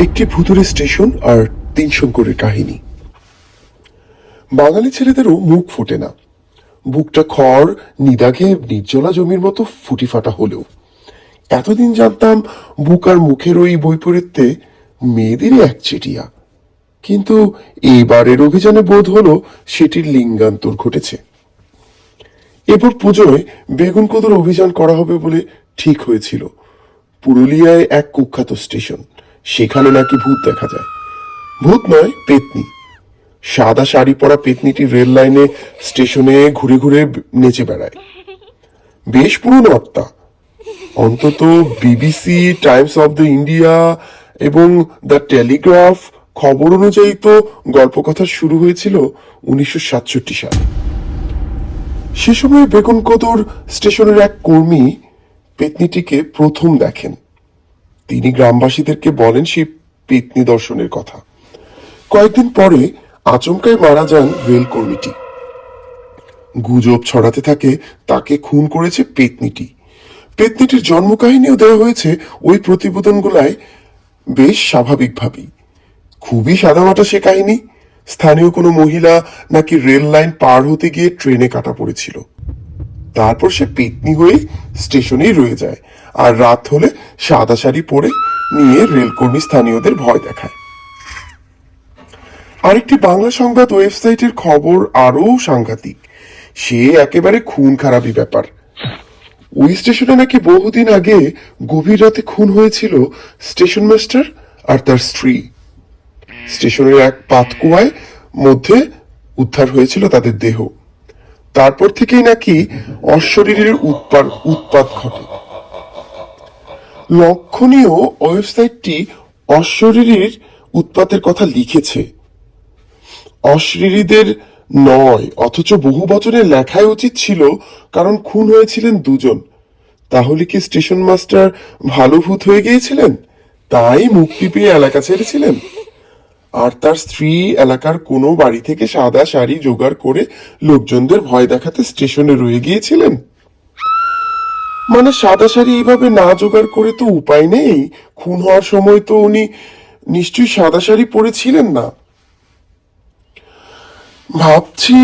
একটি ভুতুরে স্টেশন আর তিন শঙ্করের কাহিনী। বাঙালি ছেলেদেরও মুখ ফোটে না। বুকটা খড়, নিদাঘে, নির্জলা জমির মতো ফুটি ফাটা হলেও। এতদিন জানতাম বুক আর মুখের ওই বৈপরীত্যে মেয়েদেরই একচেটিয়া কিন্তু এইবারের অভিযানে বোধ হলো সেটির লিঙ্গান্তর ঘটেছে। এরপর পুজোয় বেগুন কদর অভিযান করা হবে বলে ঠিক হয়েছিল। পুরুলিয়ায় এক কুখ্যাত স্টেশন। সেখানে নাকি ভূত দেখা যায়। ভূত নয়, পেতনি। সাদা শাড়ি পরা পেতনিটি রেল লাইনে স্টেশনে ঘুরে ঘুরে নেচে বেড়ায়। বেশ পুরনো আত্মা। অন্তত BBC Times of the India এবং দ্য টেলিগ্রাফ খবর অনুযায়ী তো গল্পকথা শুরু হয়েছিল উনিশশো সাতষট্টি সালে। সে সময় বেগুন কদর স্টেশনের এক কর্মী পেতনিটিকে প্রথম দেখেন। তিনি গ্রামবাসীদেরকে বলেন সেই পেতনি দর্শনের কথা। কয়েকদিন পরে আচমকায় মারা যান রেল কর্মীটি। গুজব ছড়াতে থাকে, তাকে খুন করেছে পেতনিটি। পেতনিটির জন্মকাহিনীও দেওয়া হয়েছে ওই প্রতিবেদনগুলায় বেশ স্বাভাবিকভাবেই। খুবই সাদামাটা সে কাহিনী। স্থানীয় কোনো মহিলা নাকি রেল লাইন পার হতে গিয়ে ট্রেনে কাটা পড়েছিল। তারপর সে পেতনি হয়ে স্টেশনেই রয়ে যায়। আর রাত হলে সাদা শাড়ি পরে নিয়ে রেলকর্মী স্থানীয়দের ভয় দেখায়। আরেকটি বাংলা সংবাদ ওয়েবসাইটের খবর আরও সাংঘাতিক। সে একেবারে খুন খারাপি ব্যাপার। ওই স্টেশনে নাকি বহুদিন আগে গভীর রাতে খুন হয়েছিল স্টেশন মাস্টার আর তার স্ত্রী। স্টেশনের এক পাতকুয়ায় মধ্যে উদ্ধার হয়েছিল তাদের দেহ। তারপর থেকেই নাকি অশরীরের উৎপাদ উৎপাত ঘটে। লক্ষণীয় ওয়েবসাইটটি অশরীরীর উৎপাতের কথা লিখেছে। অশ্লীলীদের নয়, অথচ বহু বচনে লেখাই উচিত ছিল, কারণ খুন হয়েছিলেন দুজন। তাহলে কি স্টেশন মাস্টার ভালো ভূত হয়ে গিয়েছিলেন? তাই মুক্তি পেয়ে এলাকা ছেড়েছিলেন? আর তার স্ত্রী এলাকার কোনো বাড়ি থেকে সাদা শাড়ি জোগাড় করে লোকজনদের ভয় দেখাতে স্টেশনে রয়ে গিয়েছিলেন। মানে সাদা শাড়ি এইভাবে না জোগাড় করে তো উপায় নেই। খুন হওয়ার সময় তো উনি নিশ্চয়ই সাদা শাড়ি পরেছিলেন না। ভাবছি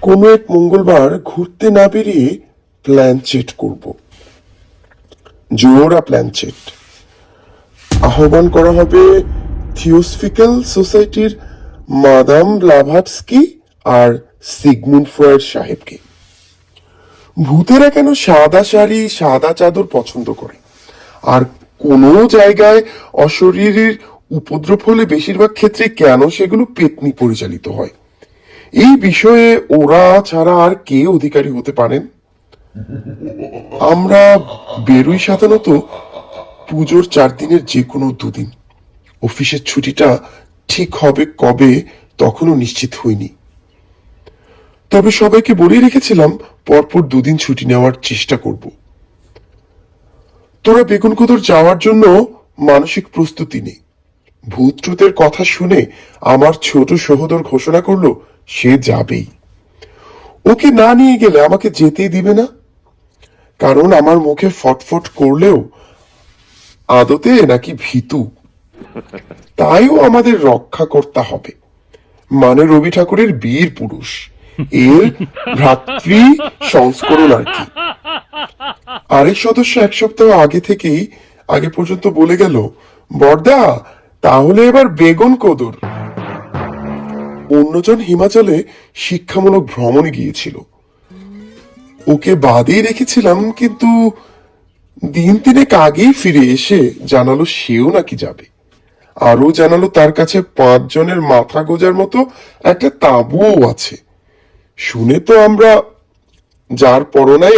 কোনো এক মঙ্গলবার ঘুরতে না বেরিয়ে প্ল্যান চেট করব। জোড়া প্ল্যান চেট আহ্বান করা হবে থিওসফিক্যাল সোসাইটির মাদাম ব্লাভাটস্কি আর সিগমুন্ড ফ্রয়েড সাহেবকে। ভূতেরা কেন সাদা শাড়ি, সাদা চাদর পছন্দ করে? আর কোনো জায়গায় অশরীরের উপদ্রব হলে বেশিরভাগ ক্ষেত্রে কেন সেগুলো পেতনি পরিচালিত হয়? এই বিষয়ে ওরা ছাড়া আর কে অধিকারী হতে পারেন? আমরা বেরোই সাধারণত পুজোর চার দিনের যে কোনো দুদিন। অফিসের ছুটিটা ঠিক হবে কবে তখনও নিশ্চিত হইনি। তবে সবাইকে বলে রেখেছিলাম, পরপর দুদিন ছুটি নেওয়ার চেষ্টা করব। তোরা বেগুন কোদর যাওয়ার জন্য মানসিক প্রস্তুতি নেই ভূতটুতের কথা শুনে আমার ছোট সহোদর ঘোষণা করল, সে যাবেই। ওকে না নিয়ে গেলে আমাকে যেতেই দিবে না। কারণ আমার মুখে ফটফট করলেও আদতে নাকি ভীতু তাইও আমাদের রক্ষা করতে হবে। মানে রবি ঠাকুরের বীর পুরুষ। এর ভ্রাতৃ সংস্করণ আর কি। আরেক সদস্য এক সপ্তাহ আগে থেকেই, আগে পর্যন্ত বলে গেল বর্দা তাহলে এবার বেগুন কদর। অন্যজন হিমাচলে শিক্ষামূলক ভ্রমণে গিয়েছিল। ওকে বাদেই রেখেছিলাম, কিন্তু দিন তিনেক আগেই ফিরে এসে জানালো সেও নাকি যাবে। আরও জানালো, তার কাছে পাঁচ জনের মাথা গোজার মতো একটা তাঁবুও আছে। শুনে তো আমরা যার পরনাই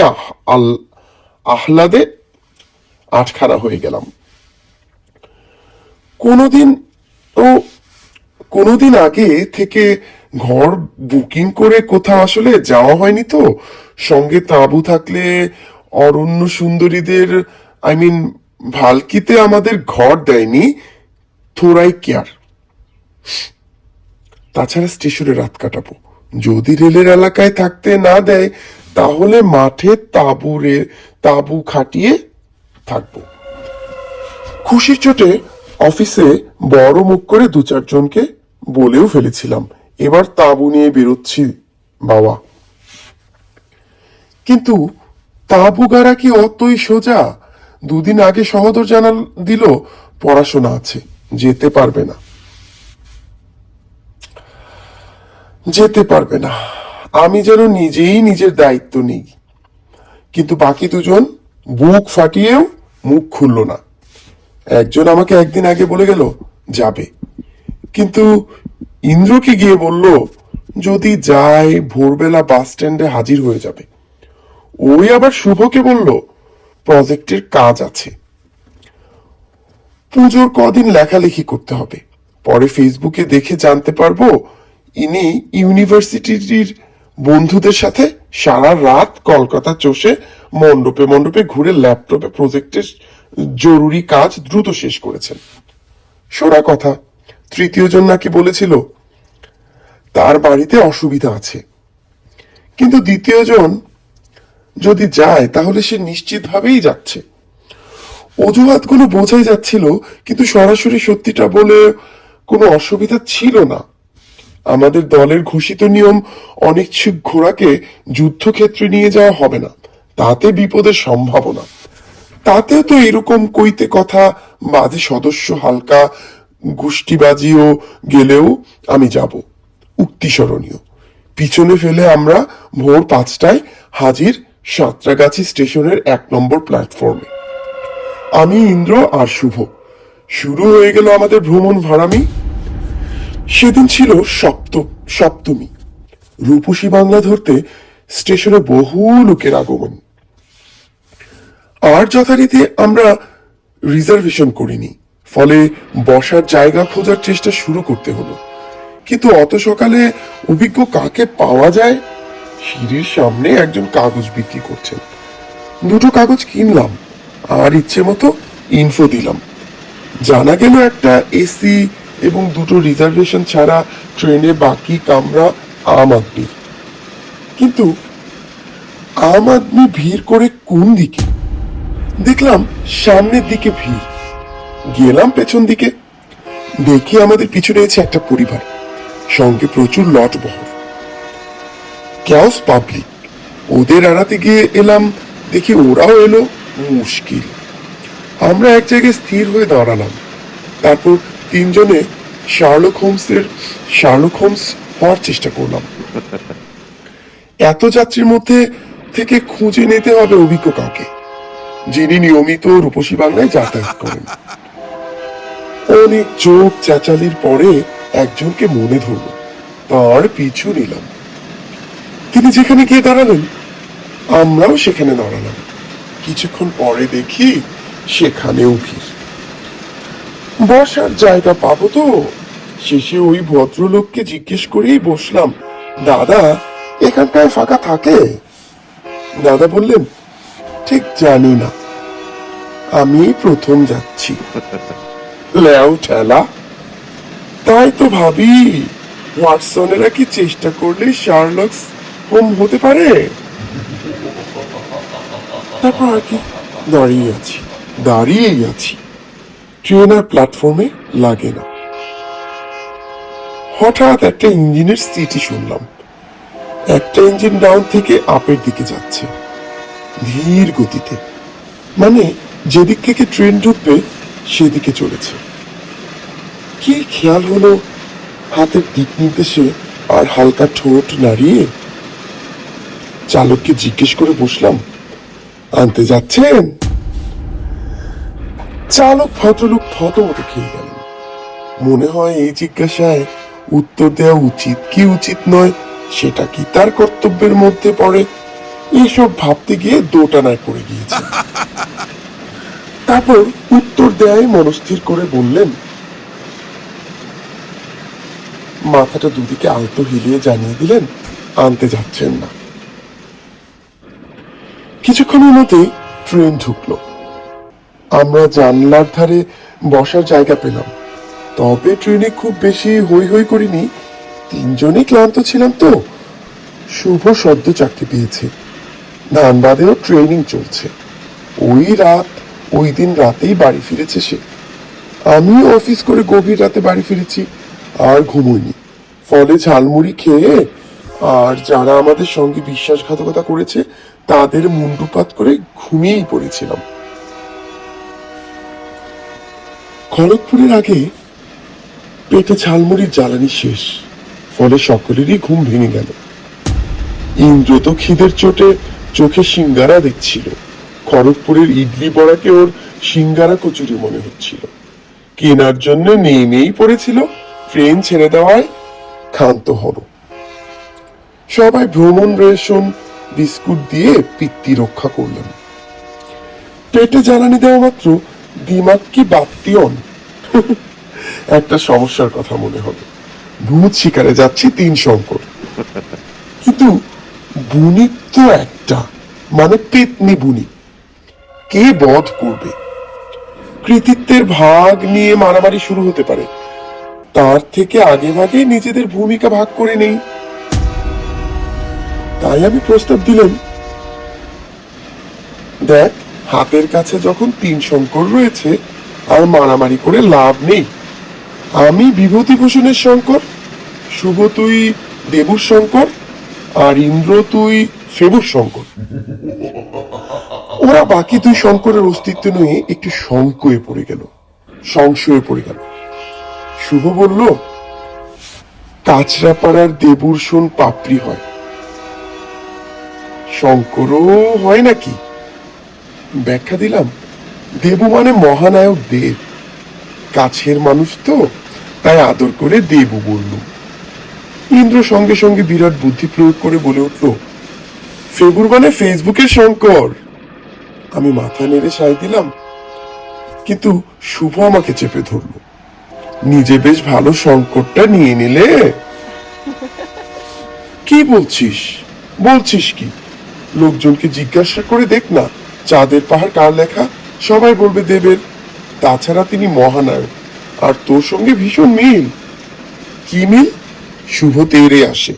আহ্লাদে আটখানা হয়ে গেলাম। কোনোদিন ও কোনোদিন আগে থেকে ঘর বুকিং করে কোথাও আসলে যাওয়া হয়নি তো? সঙ্গে তাঁবু থাকলে অরণ্য সুন্দরীদের, আই মিন, ভালকিতে আমাদের ঘর দেয়নি? থোড়াই কেয়ার তাছাড়া স্টেশনে রাত কাটাবো। যদি রেলের এলাকায় থাকতে না দেয়, তাহলে মাঠে তাঁবুরে তাঁবু খাটিয়ে থাকব। খুশির চোটে অফিসে বড় মুখ করে দু চারজনকে বলেও ফেলেছিলাম, এবার তাঁবু নিয়ে বেরোচ্ছি, বাবা। কিন্তু তাঁবু গাড়া কি অতই সোজা? দুদিন আগে সহদর জানাল দিল, পড়াশোনা আছে। যেতে পারবে না। যেতে পারবে না। আমি যেন নিজেই নিজের দায়িত্ব নিই। কিন্তু বাকি দুজন বুক ফাটিয়েও মুখ খুলল না। একজন আমাকে একদিন আগে বলে গেল, যাবে। কিন্তু ইন্দ্রকে গিয়ে বলল, যদি যায়, ভোরবেলা বাস স্ট্যান্ডে হাজির হয়ে যাবে। ওই আবার শুভকে বলল, প্রজেক্টের কাজ আছে। পুজোর কদিন লেখালেখি করতে হবে। পরে ফেসবুকে দেখে জানতে পারব, ইনি ইউনিভার্সিটির বন্ধুদের সাথে সারা রাত কলকাতা চষে মণ্ডপে মণ্ডপে ঘুরে ল্যাপটপে প্রজেক্টের জরুরি কাজ দ্রুত শেষ করেছেন। সোরা কথা, তৃতীয় জন নাকি বলেছিল, তার বাড়িতে অসুবিধা আছে। কিন্তু দ্বিতীয় জন যদি যায়, তাহলে সে নিশ্চিতভাবেই যাচ্ছে। অজুহাতগুলো বোঝাই যাচ্ছিল, কিন্তু সরাসরি সত্যিটা বলে কোনো অসুবিধা ছিল না। আমাদের দলের ঘোষিত নিয়ম অনিচ্ছুক ঘোড়াকে যুদ্ধক্ষেত্রে নিয়ে যাওয়া হবে না। তাতে বিপদের সম্ভাবনা। তাতেও তো এরকম কইতে কথা বাদে সদস্য হালকা গোষ্ঠীবাজিও গেলেও আমি যাব। উক্তি স্মরণীয়। পিছনে ফেলে আমরা ভোর পাঁচটায় হাজির সাঁতরাগাছি স্টেশনের এক নম্বর প্ল্যাটফর্মে। আমি ইন্দ্র আর শুভ। শুরু হয়ে গেল আমাদের ভ্রমণ ভাড়ামি। সেদিন ছিল সপ্ত, সপ্তমী। রূপসী বাংলা ধরতে স্টেশনে বহু লোকের আগমন। আর যথারীতি আমরা রিজার্ভেশন করিনি। ফলে বসার জায়গা খোঁজার চেষ্টা শুরু করতে হলো। কিন্তু অত সকালে অভিজ্ঞ কাকে পাওয়া যায়? সিঁড়ির সামনে একজন কাগজ বিক্রি করছেন। দুটো কাগজ কিনলাম। আর ইচ্ছে মতো ইনফো দিলাম। জানা গেল একটা এসি এবং দুটো রিজার্ভেশন ছাড়া ট্রেনে বাকি কামরা আম আদমির। কিন্তু আম আদমি ভিড় করে কোন দিকে? দেখলাম সামনের দিকে ভিড়। গেলাম পেছন দিকে। দেখি আমাদের পিছনে আছে একটা পরিবার। সঙ্গে প্রচুর লট বহর। ক্যাওস পাবলিক ওদের এড়াতে গিয়ে এলাম। দেখি ওরাও এলো। মুশকিল। আমরা এক জায়গায় স্থির হয়ে দাঁড়ালাম। তারপর তিনজনে শার্লক হোমসের, শার্লক হোমস হওয়ার চেষ্টা করলাম। এত যাত্রীর মধ্যে থেকে খুঁজে নিতে হবে অভিজ্ঞ কাউকে, যিনি নিয়মিত রূপসী বাংলায় যাতায়াত করেন। অনেক চোখ চেঁচালির পরে একজনকে মনে ধরল, তার পিছু নিলাম। তিনি যেখানে গিয়ে দাঁড়ালেন, আমরাও সেখানে দাঁড়ালাম। কিছুক্ষণ পরে দেখি সেখানেও ভিড় বসার জায়গা পাবো তো? শেষে ওই ভদ্রলোককে জিজ্ঞেস করেই বসলাম দাদা এখানটায় ফাঁকা থাকে? দাদা বললেন ঠিক জানি না। আমি প্রথম যাচ্ছি। লেও ঠেলা। তাই তো ভাবি ওয়াটসনেরা কি চেষ্টা করলে শার্লক্স হোম হতে পারে? তারপর আর কি দাঁড়িয়ে আছি, দাঁড়িয়েই আছি। ট্রেন আর প্ল্যাটফর্মে লাগে না। হঠাৎ একটা ইঞ্জিনের সিটি শুনলাম। একটা ইঞ্জিন ডাউন থেকে আপের দিকে যাচ্ছে, ধীর গতিতে। মানে যেদিক থেকে ট্রেন ঢুকবে, সেদিকে চলেছে। কি খেয়াল হলো? হাতের দিক নির্দেশে আর হালকা ঠোঁট নাড়িয়ে চালককে জিজ্ঞেস করে বসলাম আনতে যাচ্ছেন? চালক, ভদ্রলোক থতমত খেয়ে গেলেন। মনে হয় এই জিজ্ঞাসায় উত্তর দেওয়া উচিত কি উচিত নয়, সেটা কি তার কর্তব্যের মধ্যে পড়ে? এসব ভাবতে গিয়ে দোটানায় পড়ে গিয়েছে তারপর উত্তর দেয় মনস্থির করে বললেন, মাথাটা দুদিকে আলতো হিলিয়ে জানিয়ে দিলেন, আনতে যাচ্ছেন না। কিছুক্ষণের মধ্যেই ট্রেন ঢুকলো। আমরা জানলার ধারে বসার জায়গা পেলাম। তবে ট্রেনে খুব বেশি হই হই করিনি। তিনজনই ক্লান্ত ছিলাম তো। শুভ সদ্য চাকরি পেয়েছে। ধানবাদেও ট্রেনিং চলছে। ওই রাত, ওই দিন রাতেই বাড়ি ফিরেছে সে। আমি অফিস করে গভীর রাতে বাড়ি ফিরেছি, আর ঘুমোইনি। ফলে ঝালমুড়ি খেয়ে আর যারা আমাদের সঙ্গে বিশ্বাসঘাতকতা করেছে, তাদের মুন্ডুপাত করে ঘুমিয়েই পড়েছিলাম। খড়গপুরের আগে পেটে ঝালমুড়ির জ্বালানি শেষ, ফলে সকলেরই ঘুম ভেঙে গেল। ইন্দ্র তো খিদের চোটে চোখে সিঙ্গারা দেখছিল। খড়গপুরের ইডলি বড়াকে ওর সিঙ্গারা কচুরি মনে হচ্ছিল। কেনার জন্য নেমেই পড়েছিল। ট্রেন ছেড়ে দেওয়ায় ক্ষান্ত হল। সবাই ভ্রমণ রেশন বিস্কুট দিয়ে পিত্তি রক্ষা করলেন। পেটে জ্বালানি দেওয়া মাত্র দিমাগ কি বাপ্তি অন? একটা সমস্যার কথা মনে হবে। ভূত শিকারে যাচ্ছি তিন শঙ্কর। কিন্তু বুনিক তো একটা মানে পেতনি বুনিক কে বধ করবে? কৃতিত্বের ভাগ নিয়ে মারামারি শুরু হতে পারে। তার থেকে আগে ভাগে নিজেদের ভূমিকা ভাগ করে নেই। তাই আমি প্রস্তাব দিলাম। দেখ, হাতের কাছে যখন তিন শঙ্কর রয়েছে, আর মারামারি করে লাভ নেই। আমি বিভূতিভূষণের শঙ্কর, শুভ তুই দেবুর শঙ্কর, আর ইন্দ্র তুই ফেবুর শঙ্কর। ওরা বাকি দুই শঙ্করের অস্তিত্ব নিয়ে একটু সংকয়ে পড়ে গেল, সংশয়ে পড়ে গেল। শুভ বলল কাছড়াপাড়ার দেবুর শোন পাপড়ি হয়। শঙ্করও হয় নাকি? ব্যাখ্যা দিলাম। দেবু মানে মহানায়ক দেব। কাছের মানুষ তো, তাই আদর করে দেবু বলল ইন্দ্র সঙ্গে সঙ্গে বিরাট বুদ্ধি প্রয়োগ করে বলে উঠল ফেবুর মানে ফেসবুকের শঙ্কর। আমি মাথা নেড়ে সাই দিলাম, কিন্তু শুভ আমাকে চেপে ধরলো। নিজে বেশ ভালো সংকটটা নিয়ে নিলে? কি বলছিস? বলছিস কি? লোকজনকে জিজ্ঞাসা করে দেখ না, চাঁদের পাহাড় কার লেখা? সবাই বলবে দেবের। তাছাড়া তিনি মহানায়ক, আর তোর সঙ্গে ভীষণ মিল। কি মিল? শুভ তেরে আসে।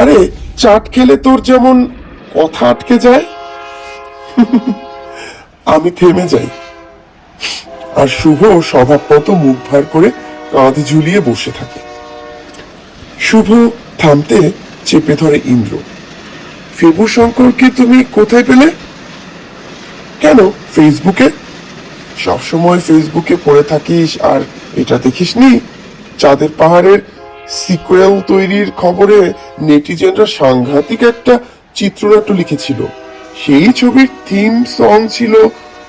আরে চাট খেলে তোর যেমন কথা আটকে যায়, আমি থেমে যাই। আর শুভ স্বভাব স্বভাবমতো মুখ ভার করে কাঁধ ঝুলিয়ে বসে থাকে। শুভ থামতে চেপে ধরে ইন্দ্র। ফেবু শঙ্করকে তুমি কোথায় পেলে? কেন ফেসবুকে? সবসময় ফেসবুকে পড়ে থাকিস আর এটা দেখিসনি? চাঁদের পাহাড়ের সিকুয়েল তৈরির খবরে নেটিজেনরা সাংঘাতিক একটা চিত্রনাট্য লিখেছিল। সেই ছবির থিম সং ছিল,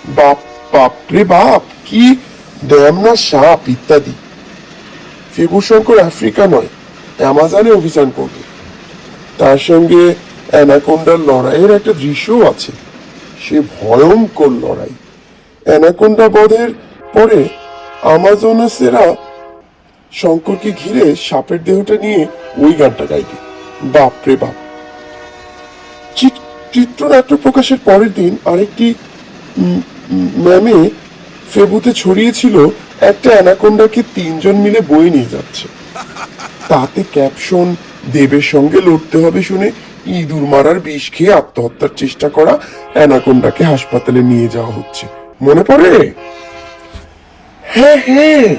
বাপ বাপরে বাপ, কি ড্যাম না সাপ, ইত্যাদি। ফেবু শঙ্কর আফ্রিকা নয়, অ্যামাজনে অভিযান করবে তার সঙ্গে অ্যানাকোন্ডার লড়াইয়ের একটা দৃশ্যও আছে। সে ভয়ঙ্কর লড়াই। অ্যানাকোন্ডা বধের পরে আমাজনাসেরা শঙ্করকে ঘিরে সাপের দেহটা নিয়ে ওই গানটা গাইবে। বাপরে বাপ। চিত্রনাট্য প্রকাশের পরের দিন আরেকটি ম্যামে ফেবুতে ছড়িয়েছিল, একটা অ্যানাকোন্ডাকে তিনজন মিলে বয়ে নিয়ে যাচ্ছে। তাতে ক্যাপশন দেবের সঙ্গে লড়তে হবে শুনে ইঁদুর মারার বিষ খেয়ে আত্মহত্যার চেষ্টা করা অ্যানাকোন্ডাকে হাসপাতালে নিয়ে যাওয়া হচ্ছে। মনে পড়ে? হ্যাঁ হ্যাঁ।